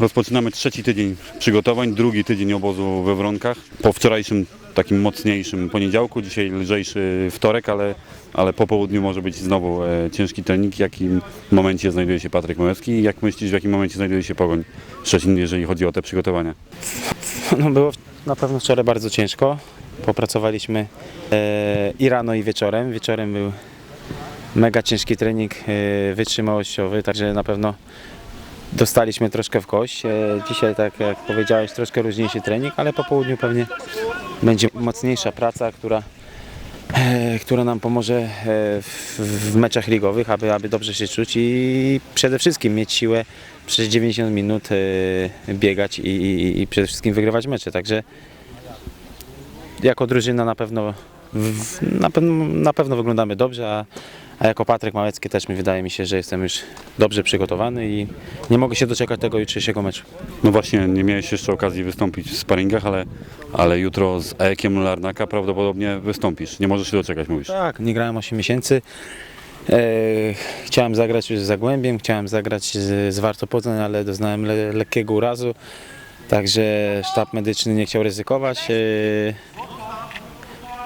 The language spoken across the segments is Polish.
Rozpoczynamy trzeci tydzień przygotowań, drugi tydzień obozu we Wronkach. Po wczorajszym takim mocniejszym poniedziałku, dzisiaj lżejszy wtorek, ale, ale po południu może być znowu e, ciężki trening. W jakim momencie znajduje się Patryk Małecki i jak myślisz, w jakim momencie znajduje się Pogoń Szczecin, jeżeli chodzi o te przygotowania? No było na pewno wczoraj bardzo ciężko. Popracowaliśmy e, i rano i wieczorem. Wieczorem był mega ciężki trening e, wytrzymałościowy, także na pewno dostaliśmy troszkę w kość. E, dzisiaj, tak jak powiedziałeś, troszkę luźniejszy trening, ale po południu pewnie będzie mocniejsza praca, która, e, która nam pomoże e, w, meczach ligowych, aby, aby dobrze się czuć i przede wszystkim mieć siłę przez 90 minut biegać i, i, i przede wszystkim wygrywać mecze. Także jako drużyna na pewno, w, na, pewno, na pewno wyglądamy dobrze, a, a jako Patryk Małecki też mi wydaje mi się, że jestem już dobrze przygotowany i nie mogę się doczekać tego jutrzejszego meczu. No właśnie, nie miałeś jeszcze okazji wystąpić w sparingach, ale, ale jutro z Ekiem Larnaka prawdopodobnie wystąpisz. Nie możesz się doczekać, mówisz. Tak, nie grałem 8 miesięcy. E, chciałem zagrać już z Zagłębiem, chciałem zagrać z, z Warto Poznań, ale doznałem le, lekkiego urazu. Także sztab medyczny nie chciał ryzykować. E,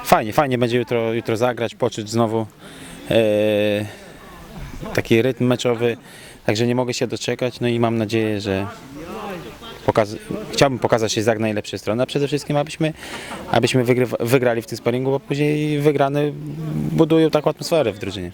fajnie, fajnie będzie jutro, jutro zagrać, poczuć znowu taki rytm meczowy. Także nie mogę się doczekać, no i mam nadzieję, że pokaz- chciałbym pokazać się z jak najlepszej strony, a przede wszystkim abyśmy, abyśmy wygrali w tym sparingu, bo później wygrane budują taką atmosferę w drużynie.